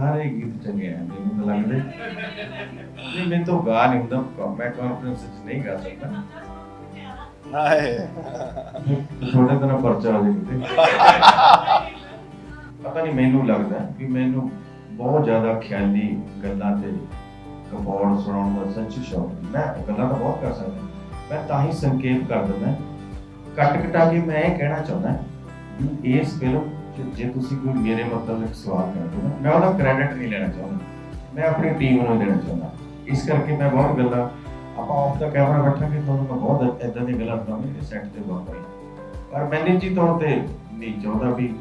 ਸਾਰੇ ਗੀਤ ਚੰਗੇ ਆ ਮੈਨੂੰ ਤਾਂ ਲੱਗਦੇ ਨਹੀਂ ਮੈਨੂੰ ਤਾਂ ਗਾ ਨਹੀਂ ਹੁੰਦਾ ਮੈਂ ਕਾਨਫੀਡੈਂਸ ਵਿੱਚ ਨਹੀਂ ਗਾ ਸਕਦਾ। ਹਾਏ। ਥੋੜੇ ਦਿਨਾਂ ਪਰਚਾ ਹੋ ਜਾਵੇ ਪਤਾ ਨਹੀਂ ਮੈਨੂੰ ਲੱਗਦਾ ਵੀ ਮੈਨੂੰ ਬਹੁਤ ਜ਼ਿਆਦਾ ਖਿਆਲੀ ਗੱਲਾਂ ਤੇ ਕਪੌੜ ਸੁਣਾਉਣ ਦਾ ਸੱਚੀ ਸ਼ੌਕ। ਮੈਂ ਗੱਲਾਂ ਤਾਂ ਬਹੁਤ ਕਰ ਸਕਦਾ। ਮੈਂ ਤਾਂ ਹੀ ਸੰਕੇਤ ਕਰ ਦਿੰਦਾ। ਕੱਟ ਕਟਾ ਕੇ ਮੈਂ ਇਹ ਕਹਿਣਾ ਚਾਹੁੰਦਾ ਇਸ ਫਿਲਮ 'ਚ ਜੇ ਤੁਸੀਂ ਕੋਈ ਮੇਰੇ ਮਤਲਬ ਇੱਕ ਸਵਾਲ ਕਰਦੇ ਹੋ, ਮੈਂ ਉਹਦਾ ਕ੍ਰੈਡਿਟ ਨਹੀਂ ਲੈਣਾ ਚਾਹੁੰਦਾ। ਮੈਂ ਆਪਣੀ ਟੀਮ ਨੂੰ ਦੇਣਾ ਚਾਹੁੰਦਾ। ਇਸ ਕਰਕੇ ਮੈਂ ਬਹੁਤ ਗੱਲਾਂ, ਆਪਾਂ ਆਫ ਦਾ ਕੈਮਰਾ ਬੈਠਾਂਗੇ ਤੁਹਾਨੂੰ ਮੈਂ ਬਹੁਤ ਇਦਾਂ ਦੀਆਂ ਗੱਲਾਂ ਸੁਣਾਵਾਂਗੇ ਸੈੱਟ ਤੇ ਵਾਪਰੀ ਪਰ ਮੈਂ ਨਿੱਜੀ ਤੌਰ ਤੇ ਨਹੀਂ ਚਾਹੁੰਦਾ ਵੀ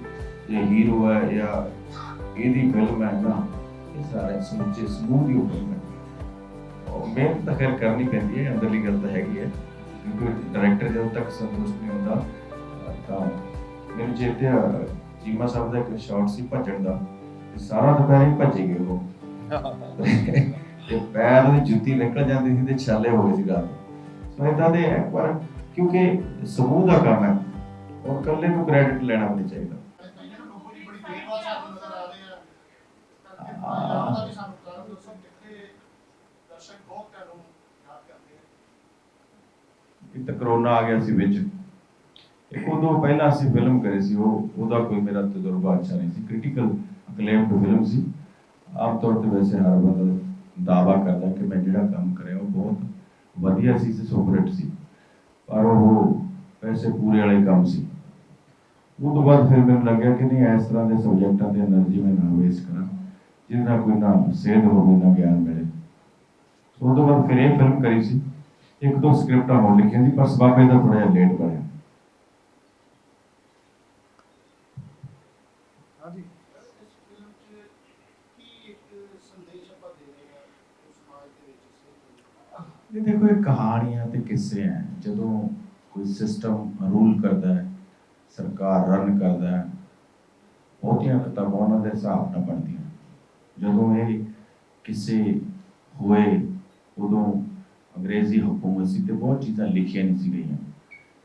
ਇਹ ਹੀਰੋ ਹੈ ਜਾਂ ਇਹਦੀ ਫਿਲਮ ਹੈ ਨਾ ਇਹ ਸਾਰੇ ਸਮੁੱਚੇ ਸਮੂਹ ਦੀ ਫਿਲਮ ਹੈ ਉਹ ਮਿਹਨਤ ਤਾਂ ਖੈਰ ਕਰਨੀ ਪੈਂਦੀ ਹੈ, ਅੰਦਰਲੀ ਗੱਲ ਤਾਂ ਹੈਗੀ ਹੈ। ਕਿਉਂਕਿ ਡਾਇਰੈਕਟਰ ਜਦੋਂ ਤੱਕ ਸੰਤੁਸ਼ਟ ਨਹੀਂ ਹੁੰਦਾ, ਤਾਂ ਮੈਨੂੰ ਚੇਤੇ ਆ ਚੀਮਾ ਸਾਹਿਬ ਦਾ ਇੱਕ ਸ਼ਾਟ ਸੀ ਭੱਜਣ ਦਾ। ਤੇ ਸਾਰਾ ਦੁਪਹਿਰ ਹੀ ਭੱਜੇ ਗਏ ਉਹ। ਤੇ ਪੈਰ ਦੀ ਜੁੱਤੀ ਨਿਕਲ ਜਾਂਦੀ ਸੀ ਤੇ ਛਾਲੇ ਹੋ ਗਏ ਸੀ ਰਾਤ ਸੋ ਇਦਾਂ ਦੇ ਹੈ, ਪਰ ਕਿਉਂਕਿ ਸਮੂਹ ਦਾ ਕੰਮ ਹੈ ਔਰ ਇਕੱਲੇ ਨੂੰ ਕ੍ਰੈਡਿਟ ਲੈਣਾ ਨਹੀਂ ਚਾਹੀਦਾ। ਇੱਕ ਤਾਂ ਕਰੋਨਾ ਆ ਗਿਆ ਸੀ ਵਿੱਚ। ਇੱਕ ਉਦੋਂ ਪਹਿਲਾਂ ਅਸੀਂ ਫਿਲਮ ਕਰੀ ਸੀ, ਉਹ, ਉਹਦਾ ਕੋਈ ਮੇਰਾ ਤਜਰਬਾ ਅੱਛਾ ਨਹੀਂ ਸੀ। ਕ੍ਰਿਟੀਕਲ ਅਕਲੇਮਡ ਫਿਲਮ ਸੀ। ਆਮ ਤੌਰ ਤੇ ਵੈਸੇ ਹਰ ਬੰਦਾ ਦਾਵਾ ਕਰਦਾ ਕਿ ਮੈਂ ਜਿਹੜਾ ਕੰਮ ਕਰਿਆ, ਉਹ ਬਹੁਤ ਵਧੀਆ ਸੀ ਤੇ ਸੁਪਰਟ ਸੀ। ਪਰ ਉਹ ਪੈਸੇ ਪੂਰੇ ਵਾਲੇ ਕੰਮ ਸੀ। ਉਹ ਤੋਂ ਬਾਅਦ ਫਿਰ ਮੈਨੂੰ ਲੱਗਿਆ ਕਿ ਨਹੀਂ, ਇਸ ਤਰ੍ਹਾਂ ਦੇ ਸਬਜੈਕਟਾਂ ਤੇ એનર્ਜੀ ਮੈਂ ਨਾ ਵੇਸਟ ਕਰਾਂ। ਜਿਹਦਾ ਕੋਈ ਨਾ ਸੇਧ ਹੋਵੇ, ਨਾ ਗਿਆਨ ਮਿਲੇ। ਉਹ ਤੋਂ ਬਾਅਦ ਫਿਰ ਇਹ ਫਿਲਮ ਕਰੀ ਸੀ। ਇੱਕ ਦੋ ਸਕ੍ਰਿਪਟਾਂ ਹੋਰ ਲਿਖੀਆਂ ਸੀ, ਪਰ ਸਬਾਬੇ ਦਾ ਥੋੜਾ ਲੇਟ ਬਣਿਆ। ਇਹ ਦੇਖੋ, ਇਹ ਕਹਾਣੀਆਂ ਤੇ ਕਿੱਸੇ ਹੈ ਜਦੋਂ ਕੋਈ ਸਿਸਟਮ ਰੂਲ ਕਰਦਾ ਹੈ ਸਰਕਾਰ ਰਨ ਕਰਦਾ ਹੈ ਬਹੁਤੀਆਂ ਕਿਤਾਬਾਂ ਉਹਨਾਂ ਦੇ ਹਿਸਾਬ ਨਾਲ ਬਣਦੀਆਂ ਜਦੋਂ ਇਹ ਕਿਸੇ ਹੋਏ, ਉਦੋਂ ਅੰਗਰੇਜ਼ੀ ਹਕੂਮਤ ਸੀ ਤੇ ਬਹੁਤ ਚੀਜ਼ਾਂ ਲਿਖੀਆਂ ਨਹੀਂ ਸੀ ਗਈਆਂ।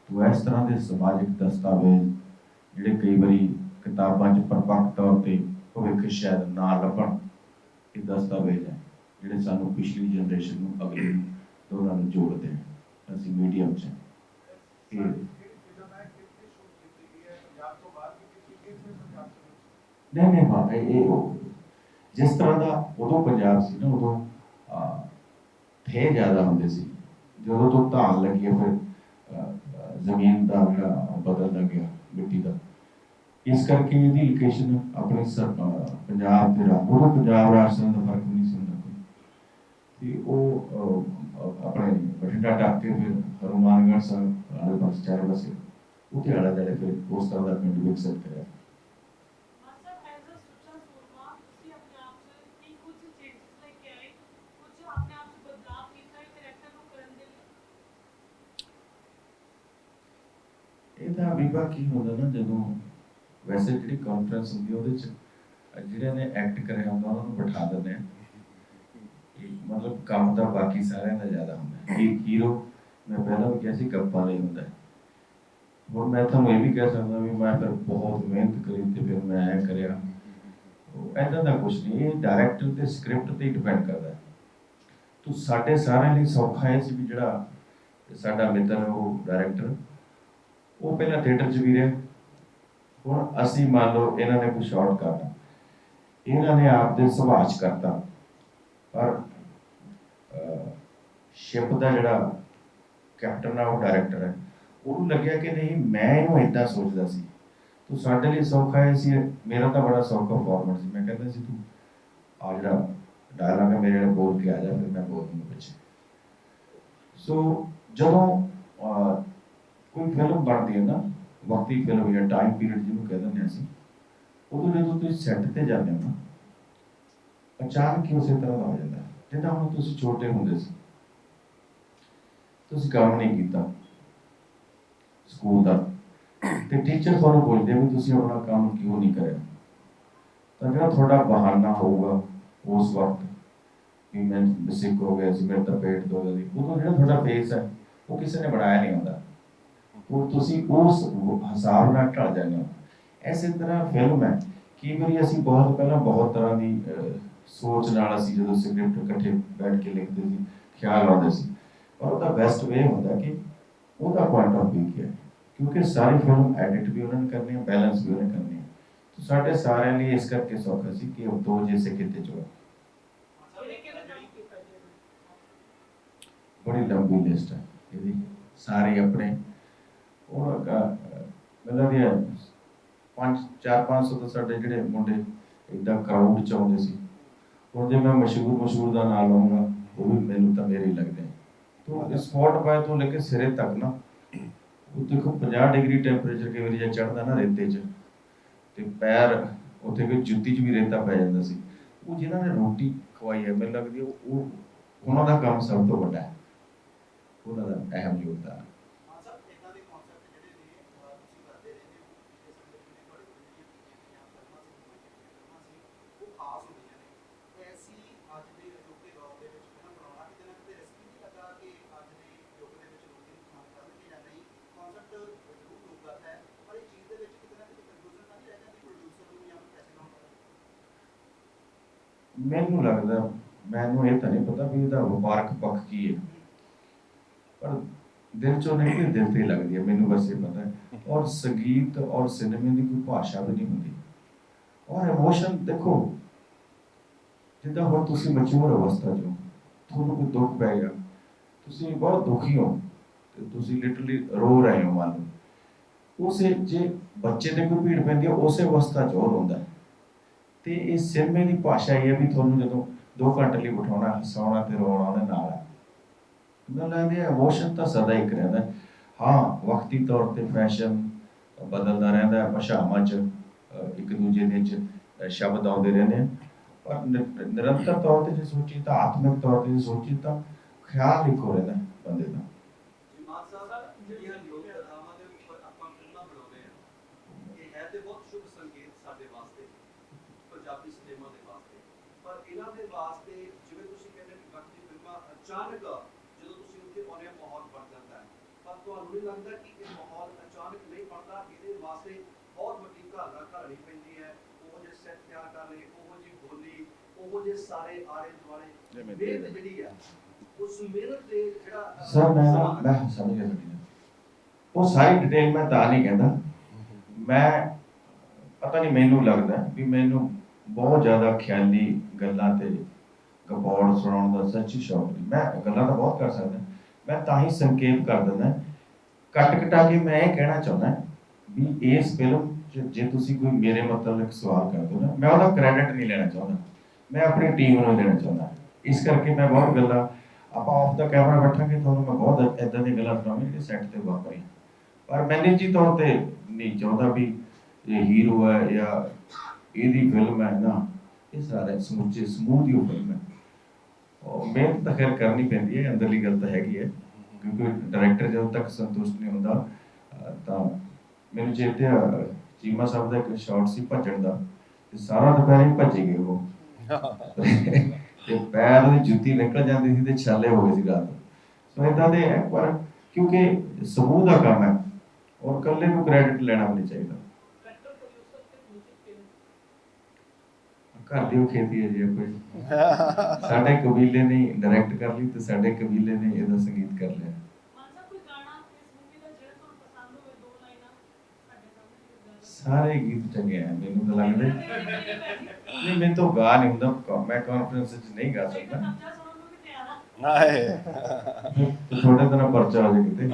ਤੋ ਇਸ ਤਰ੍ਹਾਂ ਦੇ ਸਮਾਜਿਕ ਦਸਤਾਵੇਜ਼ ਜਿਹੜੇ ਕਈ ਵਾਰੀ ਕਿਤਾਬਾਂ 'ਚ ਪਰਪੱਕ ਤੌਰ ਤੇ ਭਵਿੱਖ ਸ਼ਾਇਦ ਨਾ ਲੱਭਣ, ਇਹ ਦਸਤਾਵੇਜ਼ ਹੈ ਜਿਹੜੇ ਸਾਨੂੰ ਪਿਛਲੀ ਜਨਰੇਸ਼ਨ ਨੂੰ ਅਗਲੀ ਨੂੰ ਦੋਨਾਂ ਨੂੰ ਜੋੜਦੇ ਹਨ ਅਸੀਂ ਮੀਡੀਅਮ 'ਚ। ਹਾਂ। ਇਹ ਨਹੀਂ ਨਹੀਂ ਬਾਤ ਇਹ ਇਹ ਉਹ ਜਿਸ ਤਰ੍ਹਾਂ ਦਾ ਉਦੋਂ ਪੰਜਾਬ ਸੀ ਨਾ ਉਦੋਂ ਥੇ ਜ਼ਿਆਦਾ ਹੁੰਦੇ ਸੀ। ਜਦੋਂ ਤੋਂ ਧਾਨ ਲੱਗੀ ਹੈ ਫਿਰ ਜ਼ਮੀਨ ਦਾ ਜਿਹੜਾ ਬਦਲਦਾ ਗਿਆ ਮਿੱਟੀ ਦਾ। ਇਸ ਕਰਕੇ ਇਹਦੀ ਲੋਕੇਸ਼ਨ ਆਪਣੇ ਪੰਜਾਬ ਦੇ ਰਾਜ ਉਦੋਂ ਪੰਜਾਬ ਰਾਜਸਥਾਨ ਦਾ ਫ਼ਰਕ ਨਹੀਂ ਸੀ ਤੇ ਉਹ ਆਪਣੇ ਬਠਿੰਡਾ ਟੱਪ ਕੇ ਫਿਰ ਹਨੂਮਾਨਗੜ੍ਹ ਸਾਹਿਬ ਵਾਲੇ ਪਾਸੇ ਚਾਰੇ ਪਾਸੇ ਉੱਥੇ ਆਲਾ ਜਿਹੜੇ ਫਿਰ ਉਸ ਤਰ੍ਹਾਂ ਦਾ ਪਿੰਡ ਵਿਕਸਿਤ ਕਰਿਆ। ਆਪ 'ਚ ਕੀ ਕੇ ਕੀ ਹੁੰਦਾ ਨਾ ਜਦੋਂ ਵੈਸੇ ਜਿਹੜੀ ਕਾਨਫਰੰਸ ਹੁੰਦੀ ਉਹਦੇ ਚ ਜਿਹੜਿਆਂ ਨੇ ਐਕਟ ਕਰਿਆ ਹੁੰਦਾ ਉਹਨਾਂ ਨੂੰ ਬਿਠਾ ਦਿੰਦੇ ਆ। ਮਤਲਬ ਕੰਮ ਤਾਂ ਬਾਕੀ ਸਾਰਿਆਂ ਦਾ ਜ਼ਿਆਦਾ ਹੁੰਦਾ ਹੈ। ਇੱਕ ਹੀਰੋ ਮੈਂ ਪਹਿਲਾਂ ਵੀ ਕਿਹਾ ਸੀ, ਗੱਪਾਂ ਲਈ ਹੁੰਦਾ ਹੁਣ ਮੈਂ ਤੁਹਾਨੂੰ ਇਹ ਵੀ ਕਹਿ ਸਕਦਾ ਵੀ ਮੈਂ ਫਿਰ ਬਹੁਤ ਮਿਹਨਤ ਕਰੀ ਤੇ ਫਿਰ ਮੈਂ ਇਹ ਕਰਿਆ। ਐਦਾਂ ਦਾ ਕੁਝ ਨਹੀਂ, ਇਹ ਡਾਇਰੈਕਟਰ ਤੇ ਸਕ੍ਰਿਪਟ ਤੇ ਡਿਪੈਂਡ ਕਰਦਾ ਤੋ ਸਾਡੇ ਸਾਰਿਆਂ ਲਈ ਸੌਖਾ ਹੈ ਸੀ ਵੀ ਜਿਹੜਾ ਸਾਡਾ ਮਿੱਤਰ ਉਹ ਡਾਇਰੈਕਟਰ ਉਹ ਪਹਿਲਾਂ ਥੀਏਟਰ 'ਚ ਵੀ ਰਿਹਾ। ਹੁਣ ਅਸੀਂ ਮੰਨ ਲਓ ਇਹਨਾਂ ਨੇ ਕੋਈ ਸ਼ਾਰਟ ਕਰਨਾ ਇਹਨਾਂ ਨੇ ਆਪਦੇ ਸੁਭਾਅ 'ਚ ਕਰਤਾ। ਪਰ ਸ਼ਿਪ ਦਾ ਜਿਹੜਾ ਕੈਪਟਨ ਆ, ਉਹ ਡਾਇਰੈਕਟਰ ਹੈ ਉਹਨੂੰ ਲੱਗਿਆ ਕਿ ਨਹੀਂ, ਮੈਂ ਇਹਨੂੰ ਇਦਾਂ ਸੋਚਦਾ ਸੀ। ਤੂੰ ਸਾਡੇ ਲਈ ਸੌਖਾ ਹੈ ਸੀ, ਮੇਰਾ ਤਾਂ ਬੜਾ ਸੌਖਾ ਫਾਰਮੈਟ ਸੀ। ਮੈਂ ਕਹਿੰਦਾ ਸੀ, ਤੂੰ ਆ ਜਿਹੜਾ ਡਾਇਲਾਗ ਹੈ ਮੇਰੇ ਨਾਲ ਬੋਲ ਕੇ ਆ ਜਾ, ਫਿਰ ਮੈਂ ਬੋਲ ਦੂੰਗਾ ਪਿੱਛੇ। ਸੋ ਜਦੋਂ ਕੋਈ ਫਿਲਮ ਬਣਦੀ ਹੈ ਨਾ, ਵਕਤੀ ਫਿਲਮ ਜਾਂ ਟਾਈਮ ਪੀਰੀਅਡ ਜਿਹਨੂੰ ਕਹਿ ਦਿੰਦੇ ਹਾਂ ਅਸੀਂ, ਉਦੋਂ ਜਦੋਂ ਤੁਸੀਂ ਸੈੱਟ ਤੇ ਜਾਂਦੇ ਹੋ ਨਾ, ਅਚਾਨਕ ਹੀ ਉਸੇ ਤਰ੍ਹਾਂ ਦਾ ਹੋ ਜਾਂਦਾ। ਹੈ। ਜਿੱਦਾਂ ਹੁਣ ਤੁਸੀਂ ਛੋਟੇ ਹੁੰਦੇ ਸੀ। ਤੁਸੀਂ ਕੰਮ ਨਹੀਂ ਕੀਤਾ ਸਕੂਲ ਦਾ। ਤੇ ਟੀਚਰ ਤੁਹਾਨੂੰ ਪੁੱਛਦੇ ਵੀ ਤੁਸੀਂ ਆਪਣਾ ਕੰਮ ਕਿਉਂ ਨਹੀਂ ਕਰਿਆ? ਤਾਂ ਜਿਹੜਾ ਤੁਹਾਡਾ ਬਹਾਨਾ ਹੋਊਗਾ ਉਸ ਵਕਤ ਕਿ ਮੈਂ ਸਿੱਕ ਹੋ ਗਿਆ ਸੀ, ਮੇਰੇ ਤਾਂ ਪੇਟ ਦੁਖਦਾ ਸੀ। ਉਦੋਂ ਜਿਹੜਾ ਤੁਹਾਡਾ ਫੇਸ ਹੈ, ਉਹ ਕਿਸੇ ਨੇ ਬਣਾਇਆ ਨਹੀਂ ਹੁੰਦਾ। ਉਹ ਤੁਸੀਂ ਉਸ ਹਿਸਾਬ ਨਾਲ ਢਲ ਜਾਂਦੇ ਹੋ। ਐਸੇ ਤਰ੍ਹਾਂ ਫਿਲਮ ਹੈ, ਕਈ ਵਾਰੀ ਅਸੀਂ ਬਹੁਤ ਪਹਿਲਾਂ ਬਹੁਤ ਤਰ੍ਹਾਂ ਦੀ ਸੋਚ ਨਾਲ ਅਸੀਂ ਜਦੋਂ ਸਕ੍ਰਿਪਟ ਇਕੱਠੇ ਬੈਠ ਕੇ ਲਿਖਦੇ ਸੀ, ਖਿਆਲ ਆਉਂਦੇ ਸੀ। ਔਰ ਉਹਦਾ ਬੈਸਟ ਵੇ ਹੁੰਦਾ ਕਿ ਉਹਦਾ ਪੁਆਇੰਟ ਆਫ View ਕੀ ਹੈ? ਕਿਉਂਕਿ ਸਾਰੀ ਫਿਲਮ ਐਡਿਟ ਵੀ ਉਹਨਾਂ ਨੇ ਕਰਨੀ ਹੈ ਬੈਲੈਂਸ ਵੀ ਉਹਨੇ ਕਰਨੀ ਹੈ। ਤਾਂ ਸਾਡੇ ਸਾਰਿਆਂ ਲਈ ਇਸ ਕਰਕੇ ਸੌਖਾ ਸੀ ਕਿ ਉਹ ਦੋ ਜੈਸੇ ਕਿਤੇ ਚੋ ਬੜੀ ਲੰਬੀ ਲਿਸਟ ਹੈ ਇਹਦੀ। ਸਾਰੇ ਆਪਣੇ। ਉਹ ਮਤਲਬ ਇਹ ਪੰਜ, ਚਾਰ ਪੰਜ ਸੌ ਤਾਂ ਸਾਡੇ ਜਿਹੜੇ ਮੁੰਡੇ ਇਦਾਂ ਕਰਾਊਡ ਚ ਆਉਂਦੇ ਸੀ। ਹੁਣ ਜੇ ਮੈਂ ਮਸ਼ਹੂਰ ਮਸ਼ਹੂਰ ਦਾ ਨਾਮ ਲਵਾਂਗਾ, ਉਹ ਵੀ ਮੈਨੂੰ ਤਾਂ ਮੇਰੇ ਹੀ ਲੱਗਦੇ ਤੋਂ ਸਪੌਟ ਪਾਏ ਤੋਂ ਲੈ ਕੇ ਸਿਰੇ ਤੱਕ ਨਾ, ਉਹ ਦੇਖੋ 50 ਡਿਗਰੀ ਟੈਂਪਰੇਚਰ ਕਈ ਵਾਰੀ ਜੇ ਚੜਦਾ ਨਾ ਰੇਤੇ 'ਚ, ਤੇ ਪੈਰ ਉੱਥੇ ਕੋਈ ਜੁੱਤੀ 'ਚ ਵੀ ਰੇਤਾ ਪੈ ਜਾਂਦਾ ਸੀ। ਉਹ ਜਿਨ੍ਹਾਂ ਨੇ ਰੋਟੀ ਖਵਾਈ ਹੈ ਮੈਨੂੰ ਲੱਗਦੀ ਉਹ- ਉਹਨਾਂ ਦਾ ਕੰਮ ਸਭ ਤੋਂ ਵੱਡਾ ਹੈ ਉਹਨਾਂ ਦਾ ਅਹਿਮ ਯੋਗਦਾਨ ਹੈ ਹਾਂ ਸਰ ਇਦਾਂ ਦੇ ਕਨਸੈਪਟ ਜਿਹੜੇ ਨੇ ਅਹ ਤੁਸੀਂ ਕਰਦੇ ਰਹਿੰਦੇ ਹੋ ਇਸ ਸੰਦਰਭ ਵਿੱਚ ਤੁਹਾਡੇ ਕੋਲ ਜਿਹੜੀਆਂ ਫਿਲਮਾਂ ਸੀ ਫਿਲਮਾਂ ਸੀ ਉਹ ਖਾਸ ਹੁੰਦੀਆਂ ਨੇ ਐਸੀ ਅੱਜ ਦੇ ਅਜੋਕੇ ਦੌਰ ਦੇ ਵਿੱਚ ਫਿਲਮ ਬਣਾਉਣਾ ਕਿਤੇ ਨਾ ਕਿਤੇ ਰਿਸਕੀ ਨਹੀਂ ਲੱਗਾ ਕਿ ਅੱਜ ਦੇ ਯੁੱਗ ਦੇ ਵਿੱਚ ਲੋਕ ਇਹਨੂੰ ਪਸੰਦ ਕਰਨਗੇ ਜਾਂ ਨਹੀਂ ਕਨਸੈਪਟ ਜ਼ਰੂਰ ਲੋਕਗਤ ਹੈ ਪਰ ਇਹ ਚੀਜ਼ ਦੇ ਵਿੱਚ ਕਿਤੇ ਨਾ ਕਿਤੇ ਕਨਫਿਊਜ਼ਨ ਤਾਂ ਨਹੀਂ ਰਹਿ ਜਾਂਦੀ ਪ੍ਰੋਡਿਊਸਰ ਨੂੰ ਜਾਂ ਫਿਰ ਪੈਸੇ ਲਾਉਣ ਵਾਲੇ ਨੂੰ? ਮੈਨੂੰ ਲੱਗਦਾ, ਮੈਨੂੰ ਇਹ ਤਾਂ ਨਹੀਂ ਪਤਾ ਵੀ ਇਹਦਾ ਵਪਾਰਕ ਪੱਖ ਕੀ ਹੈ। ਪਰ ਦਿਲ ਚੋਂ ਨਹੀਂ ਕਿ ਦਿਲ ਤੇ ਲੱਗਦੀ ਹੈ, ਮੈਨੂੰ ਬਸ ਇਹ ਪਤਾ ਹੈ। ਔਰ ਸੰਗੀਤ ਔਰ ਸਿਨੇਮੇ ਦੀ ਕੋਈ ਭਾਸ਼ਾ ਵੀ ਨਹੀਂ ਹੁੰਦੀ। ਔਰ ਇਮੋਸ਼ਨ ਦੇਖੋ, ਜਿੱਦਾਂ ਹੁਣ ਤੁਸੀਂ ਮੈਚੁਰ ਅਵਸਥਾ 'ਚ ਹੋ, ਤੁਹਾਨੂੰ ਕੋਈ ਦੁੱਖ ਪੈ ਗਿਆ, ਤੁਸੀਂ ਬਹੁਤ ਦੁਖੀ ਹੋ, ਤੇ ਤੁਸੀਂ ਲਿਟਰਲੀ ਰੋ ਰਹੇ ਹੋ ਮੰਨ ਲਓ ਉਸੇ ਜੇ ਬੱਚੇ ਤੇ ਕੋਈ ਭੀੜ ਪੈਂਦੀ ਹੈ, ਉਸੇ ਅਵਸਥਾ 'ਚ ਉਹ ਰੋਂਦਾ ਹੈ। ਤੇ ਇਹ ਸਿਨੇਮੇ ਦੀ ਭਾਸ਼ਾ ਇਹ ਹੈ ਵੀ ਤੁਹਾਨੂੰ ਜਦੋਂ 2 ਘੰਟੇ ਲਈ ਬਿਠਾਉਣਾ, ਹਸਾਉਣਾ ਤੇ ਰੋਣਾ ਉਹਦੇ ਨਾਲ ਹੈ ਮੈਨੂੰ ਲੱਗਦਾ ਹੈ ਇਮੋਸ਼ਨ ਤਾਂ ਸਦਾ ਇੱਕ ਰਹਿੰਦਾ ਹਾਂ। ਵਕਤੀ ਤੌਰ ਤੇ ਫੈਸ਼ਨ ਬਦਲਦਾ ਰਹਿੰਦਾ ਹੈ, ਭਾਸ਼ਾਵਾਂ 'ਚ ਇੱਕ ਦੂਜੇ ਦੇ 'ਚ ਸ਼ਬਦ ਆਉਂਦੇ ਰਹਿੰਦੇ ਆ ਪਰ ਨਿਰੰਤਰ ਤੌਰ ਤੇ ਜੇ ਸੋਚੀ ਤਾਂ, ਆਤਮਿਕ ਤੌਰ ਤੇ ਜੇ ਸੋਚੀ ਤਾਂ ਖਿਆਲ ਇੱਕੋ ਰਹਿੰਦਾ ਬੰਦੇ ਦਾ ਜੀ ਮਾਨ ਸਾਹਿਬ ਜਿਹੜੀਆਂ ਲੋਕ ਕਥਾਵਾਂ ਦੇ ਉੱਪਰ ਆਪਾਂ ਫਿਲਮਾਂ ਬਣਾਉਂਦੇ ਆ ਇਹ ਹੈ ਤੇ ਬਹੁਤ ਸ਼ੁਭ ਸੰਕੇਤ ਸਾਡੇ ਵਾਸਤੇ ਪੰਜਾਬੀ ਸਿਨੇਮਾ ਦੇ ਵਾਸਤੇ ਪਰ ਇਹਨਾਂ ਦੇ ਵਾਸਤੇ ਜਿਵੇਂ ਤੁਸੀਂ ਕਹਿੰਦੇ ਕਿ ਵਕਤ ਦੀ ਫਿਲਮਾਂ ਅਚਾਨਕ ਜਦੋਂ ਤੁਸੀਂ ਉੱਥੇ ਆਉਂਦੇ ਹੋ ਮਾਹੌਲ ਬਣ ਜਾਂਦਾ ਹੈ। ਪਰ ਤੁਹਾਨੂੰ ਨਹੀਂ ਲੱਗਦਾ ਕਿ ਇਹ ਮਾਹੌਲ ਅਚਾਨਕ ਨਹੀਂ ਬਣਦਾ। ਇਹਦੇ ਵਾਸਤੇ ਬਹੁਤ ਵੱਡੀ ਘਾਲਣਾ ਘਾਲਣੀ ਪੈਂਦੀ ਹੈ। ਉਹ ਜਿਹੇ ਸੈੱਟ ਤਿਆਰ ਕਰਨੇ ਉਹ ਜਿਹੀ ਬੋਲੀ ਉਹ ਜਿਹੇ ਸਾਰੇ ਦੁਆਲੇ ਜਿਵੇਂ ਮਿਹਨਤ ਜਿਹੜੀ ਹੈ ਉਸ ਮਿਹਨਤ ਤੇ ਜਿਹੜਾ ਸਰ ਮੈਂ ਮੈਂ ਸਮਝ ਗਿਆ ਤੁਹਾਡੀ। ਉਹ ਸਾਰੀ ਡਿਟੇਲ ਮੈਂ ਤਾਂ ਨਹੀਂ ਕਹਿੰਦਾ। ਮੈਂ ਪਤਾ ਨਹੀਂ ਮੈਨੂੰ ਲੱਗਦਾ ਵੀ ਮੈਨੂੰ ਬਹੁਤ ਜ਼ਿਆਦਾ ਖਿਆਲੀ ਗੱਲਾਂ ਤੇ ਗਪੌੜ ਸੁਣਾਉਣ ਦਾ ਸੱਚੀ ਸ਼ੌਕ ਨਹੀਂ। ਮੈਂ ਗੱਲਾਂ ਤਾਂ ਬਹੁਤ ਕਰ ਸਕਦਾ। ਮੈਂ ਤਾਂ ਹੀ ਸੰਕੇਤ ਕਰ ਦਿੰਦਾ। ਕੱਟ ਕਟਾ ਕੇ ਮੈਂ ਇਹ ਕਹਿਣਾ ਚਾਹੁੰਦਾ ਵੀ ਇਸ ਫਿਲਮ ਜੇ ਤੁਸੀਂ ਕੋਈ ਮੇਰੇ ਮਤਲਬ ਸਵਾਲ ਕਰਦੇ ਹੋ ਨਾ, ਮੈਂ ਉਹਦਾ ਕ੍ਰੈਡਿਟ ਨਹੀਂ ਲੈਣਾ ਚਾਹੁੰਦਾ। ਮੈਂ ਆਪਣੀ ਟੀਮ ਨੂੰ ਦੇਣਾ ਚਾਹੁੰਦਾ। ਇਸ ਕਰਕੇ ਮੈਂ ਬਹੁਤ ਗੱਲਾਂ, ਆਪਾਂ ਆਫ ਦਾ ਕੈਮਰਾ ਬੈਠਾਂਗੇ, ਤੁਹਾਨੂੰ ਮੈਂ ਬਹੁਤ ਇਦਾਂ ਦੀਆਂ ਗੱਲਾਂ ਸੁਣਾਵਾਂਗੀ ਜਿਹੜੇ ਸੈੱਟ ਤੇ ਵਾਪਰੀਆਂ ਪਰ ਮੈਂ ਨਿੱਜੀ ਤੌਰ ਤੇ ਨਹੀਂ ਚਾਹੁੰਦਾ ਵੀ ਇਹ ਹੀਰੋ ਹੈ ਜਾਂ ਇਹਦੀ ਫਿਲਮ ਹੈ ਨਾ, ਇਹ ਸਾਰੇ ਸਮੁੱਚੇ ਸਮੂਹ ਦੀ ਫਿਲਮ ਹੈ। ਮਿਹਨਤ ਤਾਂ ਖੈਰ ਕਰਨੀ ਪੈਂਦੀ ਹੈ, ਅੰਦਰਲੀ ਗੱਲ ਤਾਂ ਹੈਗੀ ਹੈ। ਕਿਉਂਕਿ ਡਾਇਰੈਕਟਰ ਜਦੋਂ ਤੱਕ ਸੰਤੁਸ਼ਟ ਨਹੀਂ ਹੁੰਦਾ ਤਾਂ ਮੈਨੂੰ ਚੇਤੇ ਚੀਮਾ ਸਾਹਿਬ ਦਾ ਇੱਕ ਸ਼ਾਟ ਸੀ ਭੱਜਣ ਦਾ, ਤੇ ਸਾਰਾ ਦੁਪਹਿਰ ਹੀ ਭੱਜੇ ਗਏ ਉਹ। ਤੇ ਪੈਰ ਦੀ ਜੁੱਤੀ ਨਿਕਲ ਜਾਂਦੀ ਸੀ ਤੇ ਛਾਲੇ ਹੋ ਗਏ ਸੀ ਰਾਤ ਨੂੰ। ਸੋ ਇਦਾਂ ਦੇ ਹੈ, ਪਰ ਕਿਉਂਕਿ ਸਮੂਹ ਦਾ ਕੰਮ ਹੈ, ਔਰ ਇਕੱਲੇ ਨੂੰ ਕ੍ਰੈਡਿਟ ਲੈਣਾ ਵੀ ਨਹੀਂ ਚਾਹੀਦਾ। ਘਰ ਦੀ ਉਹ ਖੇਤੀ ਹੈ ਜੀ ਆਪਣੀ। ਸਾਡੇ ਕਬੀਲੇ ਨੇ ਡਾਇਰੈਕਟ ਕਰ ਲਈ ਤੇ ਸਾਡੇ ਕਬੀਲੇ ਨੇ ਇਹਦਾ ਸੰਗੀਤ ਕਰ ਲਿਆ। ਸਾਰੇ ਗੀਤ ਚੰਗੇ ਆ ਮੈਨੂੰ ਤਾਂ ਲੱਗਦਾ ਨਹੀਂ ਮੈਂ ਤਾਂ ਗਾ ਨਹੀਂ ਹੁੰਦਾ। ਮੈਂ ਕਾਨਫਰੰਸ ਵਿੱਚ ਨਹੀਂ ਗਾ ਸਕਦਾ। ਹਾਏ। ਤੁਹਾਡੇ ਤਰ੍ਹਾਂ ਪਰਚਾ ਹੋ ਜੇ ਕਿਤੇ।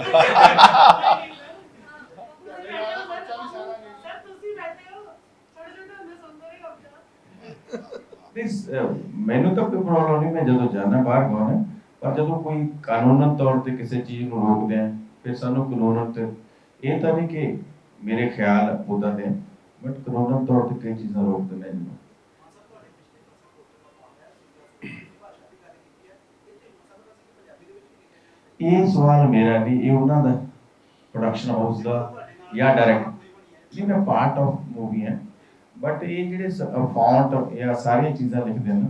ਮੈਨੂੰ ਤਾਂ ਕੋਈ ਪ੍ਰੋਬਲਮ ਨਹੀਂ, ਮੈਂ ਜਦੋਂ ਜਾਣਾ ਬਾਹਰ ਗਾਉਣਾ ਪਰ ਜਦੋਂ ਕੋਈ ਕਾਨੂੰਨਨ ਤੌਰ ਤੇ ਕਿਸੇ ਚੀਜ਼ ਨੂੰ ਰੋਕਦੇ ਆ, ਫਿਰ ਸਾਨੂੰ ਕਾਨੂੰਨਨ ਤੇ, ਇਹ ਤਾਂ ਨਹੀਂ ਕਿ ਮੇਰੇ ਖਿਆਲ ਉਦਾਂ ਦੇ ਬਟ ਕਾਨੂੰਨਨ ਤੌਰ ਤੇ ਕਈ ਚੀਜ਼ਾਂ ਰੋਕ ਦਿੰਦੇ ਨੇ ਮਾਨ। ਸਾਹਿਬ ਤੁਹਾਡੇ ਪਿਛਲੇ ਪਾਸੇ ਪ੍ਰੋਗਰਾਮ ਆਉਂਦਾ ਹੈ ਤੁਸੀਂ ਭਾਸ਼ਾ ਦੀ ਗੱਲ ਕੀਤੀ ਹੈ ਇਹ ਤੇ ਹੋ ਸਕਦਾ ਸੀ ਕਿ ਪੰਜਾਬੀ ਦੇ ਵਿੱਚ ਵੀ ਲਿਖਿਆ ਜਾਣਾ ਇਹ ਸਵਾਲ ਮੇਰਾ ਨਹੀਂ ਇਹ ਉਹਨਾਂ ਦਾ ਪ੍ਰੋਡਕਸ਼ਨ ਹਾਊਸ ਦਾ ਜਾਂ ਡਾਇਰੈਕਟ ਨਹੀਂ, ਮੈਂ ਪਾਰਟ ਆਫ ਮੂਵੀ ਹੈ। ਬਟ ਇਹ ਜਿਹੜੇ ਫੌਂਟ ਜਾਂ ਸਾਰੀਆਂ ਚੀਜ਼ਾਂ ਲਿਖਦੇ ਨੇ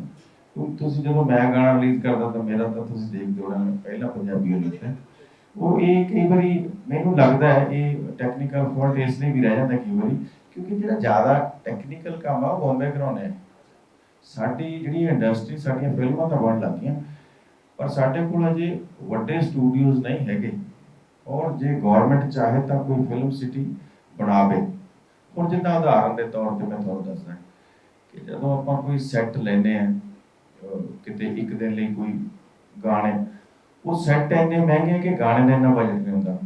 ਤੁਸੀਂ ਜਦੋਂ ਮੈਂ ਗਾਣਾ ਰਿਲੀਜ਼ ਕਰਦਾ ਤਾਂ ਮੇਰਾ ਤਾਂ ਤੁਸੀਂ ਦੇਖਦੇ ਹੋ ਮੈਂ ਪਹਿਲਾ ਪੰਜਾਬੀ ਲਿਖਿਆ ਉਹ ਇਹ ਕਈ ਵਾਰੀ ਮੈਨੂੰ ਲੱਗਦਾ ਹੈ, ਇਹ ਟੈਕਨੀਕਲ ਫਾਲਟ ਇਸ ਲਈ ਵੀ ਰਹਿ ਜਾਂਦਾ ਕਈ ਵਾਰੀ, ਕਿਉਂਕਿ ਜਿਹੜਾ ਜ਼ਿਆਦਾ ਟੈਕਨੀਕਲ ਕੰਮ ਆ, ਉਹ ਬੰਬੇ ਕਰਾਉਣੇ ਹੈ ਸਾਡੀ ਜਿਹੜੀ ਇੰਡਸਟਰੀ ਸਾਡੀਆਂ ਫਿਲਮਾਂ ਤਾਂ ਬਣ ਲੱਗੀਆਂ, ਪਰ ਸਾਡੇ ਕੋਲ ਅਜੇ ਵੱਡੇ ਸਟੂਡੀਓਜ਼ ਨਹੀਂ ਹੈਗੇ। ਔਰ ਜੇ ਗਵਰਨਮੈਂਟ ਚਾਹੇ ਤਾਂ ਕੋਈ ਫਿਲਮ ਸਿਟੀ ਬਣਾਵੇ। ਹੁਣ ਜਿੱਦਾਂ ਉਦਾਹਰਨ ਦੇ ਤੌਰ ਤੇ ਮੈਂ ਤੁਹਾਨੂੰ ਦੱਸਦਾ ਕਿ ਜਦੋਂ ਆਪਾਂ ਕੋਈ ਸੈੱਟ ਲੈਨੇ ਆ ਕਿਤੇ ਇੱਕ ਦਿਨ ਲਈ ਕੋਈ ਗਾਣੇ, ਉਹ ਸੈੱਟ ਇੰਨੇ ਮਹਿੰਗੇ ਕਿ ਗਾਣੇ ਦਾ ਇੰਨਾ ਬਜਟ ਨਹੀਂ ਹੁੰਦਾ।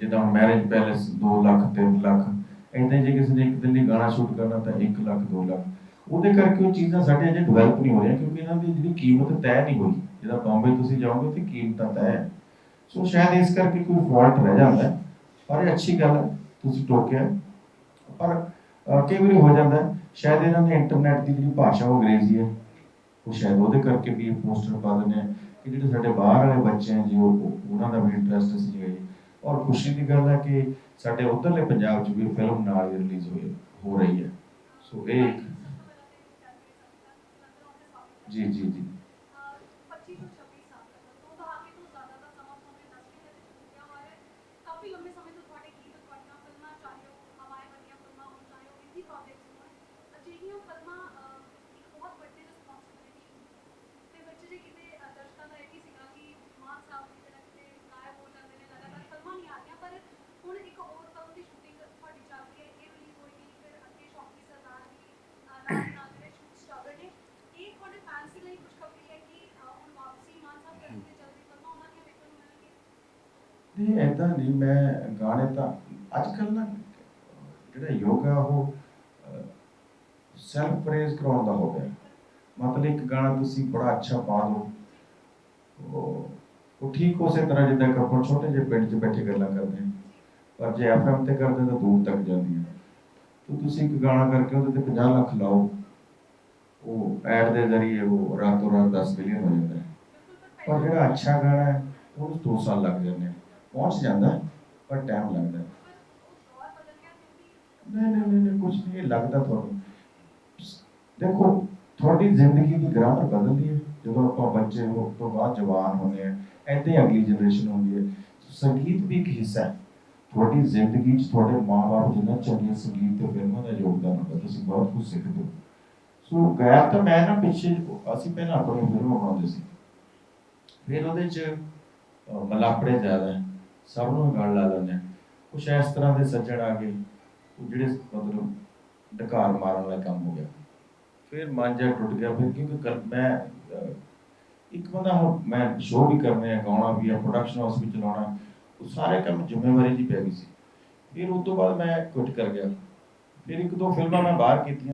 ਜਿੱਦਾਂ ਮੈਰਿਜ ਪੈਲੇਸ 2 ਲੱਖ 3 ਲੱਖ, ਇੰਨੇ ਜੇ ਕਿਸੇ ਨੇ ਇੱਕ ਦਿਨ ਲਈ ਗਾਣਾ ਸ਼ੂਟ ਕਰਨਾ ਤਾਂ 1 ਲੱਖ 2 ਲੱਖ। ਉਹਦੇ ਕਰਕੇ ਉਹ ਚੀਜ਼ਾਂ ਸਾਡੇ ਅਜੇ ਡਿਵੈਲਪ ਨਹੀਂ ਹੋ ਰਹੀਆਂ ਕਿਉਂਕਿ ਇਹਨਾਂ ਦੀ ਜਿਹੜੀ ਕੀਮਤ ਤੈਅ ਨਹੀਂ ਹੋਈ। ਜਦੋਂ ਬੰਬੇ ਤੁਸੀਂ ਜਾਓਗੇ ਤੇ ਕੀਮਤਾਂ ਤੈਅ। ਸੋ ਸ਼ਾਇਦ ਇਸ ਕਰਕੇ ਕੋਈ ਫਾਲਟ ਰਹਿ ਜਾਂਦਾ, ਪਰ ਇਹ ਅੱਛੀ ਗੱਲ ਹੈ। ਤੁਸੀਂ ਟੋਕਿਆ ਪਰ ਕਈ ਵਾਰੀ ਹੋ ਜਾਂਦਾ ਸ਼ਾਇਦ ਇਹਨਾਂ ਨੇ ਇੰਟਰਨੈਟ ਦੀ ਜਿਹੜੀ ਭਾਸ਼ਾ ਉਹ ਅੰਗਰੇਜ਼ੀ ਹੈ। ਉਹ ਸ਼ਾਇਦ ਉਹਦੇ ਕਰਕੇ ਵੀ ਪੋਸਟਰ ਪਾ ਦਿੰਦੇ ਆ ਕਿ ਜਿਹੜੇ ਸਾਡੇ ਬਾਹਰ ਵਾਲੇ ਬੱਚੇ ਹੈ ਜੀ, ਉਹ ਉਹਨਾਂ ਦਾ ਵੀ ਇੰਟਰਸਟ ਸੀ ਜੀ ਔਰ ਖੁਸ਼ੀ ਦੀ ਗੱਲ ਹੈ ਕਿ ਸਾਡੇ ਉੱਧਰਲੇ ਪੰਜਾਬ 'ਚ ਵੀ ਫਿਲਮ ਨਾਲ ਹੀ ਰਿਲੀਜ਼ ਹੋਈ, ਹੋ ਰਹੀ ਹੈ। ਸੋ ਇਹ ਜੀ ਜੀ ਜੀ 25 ਤੋਂ 26 ਸਾਲ ਤੱਕ ਦੋ ਦਹਾਕੇ ਤੋਂ ਜ਼ਿਆਦਾ ਦਾ ਸਮਾਂ ਤੁਹਾਨੂੰ ਇੰਡਸਟਰੀ ਦੇ ਵਿੱਚ ਬੀਤਿਆ ਹੋਇਆ ਹੈ ਕਾਫੀ ਲੰਬੇ ਸਮੇਂ ਤੋਂ ਤੁਹਾਡੇ ਗੀਤ ਤੁਹਾਡੀਆਂ ਫਿਲਮਾਂ ਚਾਹੇ ਉਹ ਹਮਾਰੇ ਵਰਗੀਆਂ ਫਿਲਮਾਂ ਹੋਣ ਚਾਹੇ ਉਹ ਹਿੰਦੀ ਪ੍ਰੋਜੈਕਟਸ ਹੋਣ ਅਜਿਹੀਆਂ ਫਿਲਮਾਂ ਅਹ, ਇੱਕ ਬਹੁਤ ਵੱਡੀ ਰਿਸਪੌਂਸਿਬਿਲਿਟੀ ਤੇ ਵਿੱਚ ਜੇ ਕਿਤੇ ਅਹ, ਦਰਸ਼ਕਾਂ ਦਾ ਇਹ ਵੀ ਸੀਗਾ ਕਿ ਮਾਨ ਸਾਹਿਬ ਦੀ ਜਿਹੜਾ ਕਿਤੇ ਗਾਇਬ ਹੋ ਜਾਂਦੇ ਨੇ ਲਗਾਤਾਰ ਫਿਲਮਾਂ ਨਹੀਂ ਆ ਰਹੀਆਂ ਪਰ ਹੁਣ ਇੱਕ ਹੋਰ ਫਿਲਮ ਦੀ ਸ਼ੂਟਿੰਗ ਤੁਹਾਡੀ ਚੱਲ ਰਹੀ ਹੈ ਇਹ ਰਿਲੀਜ਼ ਹੋਏਗੀ ਫਿਰ ਅੱਗੇ ਸ਼ੌਕੀ ਸਰਦਾਰ ਦੀ ਅਹ, ਨਾਲ ਦੀ ਨਾਲ ਜਿਹੜੇ ਸ਼ੂਟਸ ਚੱਲ ਰਹੇ ਨੇ ਇਹ ਤੁਹਾਡੇ ਫੈਨਸ ਲਈ ਖੁਸ਼ਖਬਰੀ ਹੈ ਕਿ ਅਹ, ਹੁਣ ਵਾਪਸੀ ਮਾਨ ਸਾਹਿਬ ਕਰਨ ਦੀ ਚੱਲ ਰਹੀ ਫਿਲਮਾਂ ਉਹਨਾਂ ਦੀਆਂ ਵੇਖਣ ਨੂੰ ਮਿਲਣਗੀਆਂ ਨਹੀਂ ਐਦਾਂ ਨਹੀਂ, ਮੈਂ ਗਾਣੇ ਤਾਂ ਅੱਜ ਕੱਲ ਨਾ ਜਿਹੜਾ ਯੋਗਾ ਉਹ ਸੈਲਫ ਪ੍ਰੇਜ਼ ਕਰਾਉਣ ਦਾ ਹੋ ਗਿਆ। ਮਤਲਬ ਇੱਕ ਗਾਣਾ ਤੁਸੀਂ ਬੜਾ ਅੱਛਾ ਪਾ ਦੋ ਉਹ ਠੀਕ ਉਸੇ ਤਰ੍ਹਾਂ ਜਿੱਦਾਂ ਕਿ ਛੋਟੇ ਜਿਹੇ ਪਿੰਡ 'ਚ ਬੈਠੇ ਗੱਲਾਂ ਕਰਦੇ ਹਾਂ। ਪਰ ਜੇ ਐਫਐਮ ਤੇ ਕਰਦੇ ਤਾਂ ਦੂਰ ਤੱਕ ਜਾਂਦੀ ਹੈ ਤਾਂ ਤੁਸੀਂ ਇੱਕ ਗਾਣਾ ਕਰਕੇ ਉਹਦੇ ਤੇ 50 ਲੱਖ ਲਾਓ। ਉਹ ਐਡ ਦੇ ਜ਼ਰੀਏ ਉਹ ਰਾਤੋਂ ਰਾਤ 10 ਮਿਲੀਅਨ ਹੋ ਜਾਂਦਾ ਹੈ। ਪਰ ਜਿਹੜਾ ਅੱਛਾ ਗਾਣਾ ਹੈ, ਉਹਨੂੰ 2 ਸਾਲ ਲੱਗ ਜਾਂਦੇ ਆ ਪਹੁੰਚ ਜਾਂਦਾ? ਪਰ ਟਾਈਮ ਲੱਗਦਾ। ਹੈ। ਨਹੀਂ ਨਹੀਂ ਨਹੀਂ ਨਹੀਂ ਕੁਝ ਨਹੀਂ ਲੱਗਦਾ ਤੁਹਾਨੂੰ। ਦੇਖੋ, ਤੁਹਾਡੀ ਜ਼ਿੰਦਗੀ ਦੀ ਗ੍ਰਾਮਰ ਬਦਲਦੀ ਹੈ। ਜਦੋਂ ਆਪਾਂ ਬੱਚੇ ਹੋ ਤੋਂ ਬਾਅਦ ਜਵਾਨ ਹੁੰਦੇ ਆ ਏਦਾਂ ਅਗਲੀ ਜਨਰੇਸ਼ਨ ਹੁੰਦੀ ਹੈ। ਸੰਗੀਤ ਵੀ ਇੱਕ ਹਿੱਸਾ ਹੈ। ਤੁਹਾਡੀ ਜ਼ਿੰਦਗੀ 'ਚ ਤੁਹਾਡੇ ਮਾਪੇ ਜਿੰਨਾ ਚੰਗੇ ਸੰਗੀਤ ਤੇ ਫਿਲਮਾਂ ਦਾ ਯੋਗਦਾਨ ਹੁੰਦਾ, ਤੁਸੀਂ ਬਹੁਤ ਕੁਝ ਸਿੱਖਦੇ ਹੋ। ਸੋ ਗਾਇਬ ਤਾਂ ਮੈਂ ਨਾ ਪਿੱਛੇ, ਅਸੀਂ ਪਹਿਲਾਂ ਆਪਣੀ ਫਿਲਮਾਂ ਬਣਾਉਂਦੇ ਸੀ। ਫਿਰ ਉਹਦੇ 'ਚ ਮਲਾਪੜੇ ਜ਼ਿਆਦਾ ਹੈ। ਸਭ ਨੂੰ ਗੱਲ ਲਾ ਲੈਂਦੇ ਆ ਕੁਛ ਇਸ ਤਰ੍ਹਾਂ ਦੇ ਸੱਜਣ ਆ ਗਏ ਜਿਹੜੇ ਮਤਲਬ ਡਕਾਰ ਮਾਰਨ ਵਾਲਾ ਕੰਮ ਹੋ ਗਿਆ। ਫਿਰ ਮਨ ਜਿਹਾ ਟੁੱਟ ਗਿਆ, ਫਿਰ ਕਿਉਂਕਿ ਮੈਂ ਇੱਕ ਬੰਦਾ ਹੁਣ ਮੈਂ ਸ਼ੋਅ ਵੀ ਕਰਨੇ ਆ, ਗਾਉਣਾ ਵੀ ਆ ਪ੍ਰੋਡਕਸ਼ਨ ਹਾਊਸ ਵੀ ਚਲਾਉਣਾ, ਉਹ ਸਾਰੇ ਕੰਮ ਜ਼ਿੰਮੇਵਾਰੀ ਜੀ ਪੈ ਗਈ ਸੀ। ਫਿਰ ਉਸ ਤੋਂ ਬਾਅਦ ਮੈਂ ਕੁਝ ਕਰ ਗਿਆ। ਫਿਰ ਇੱਕ ਦੋ ਫਿਲਮਾਂ ਮੈਂ ਬਾਹਰ ਕੀਤੀਆਂ।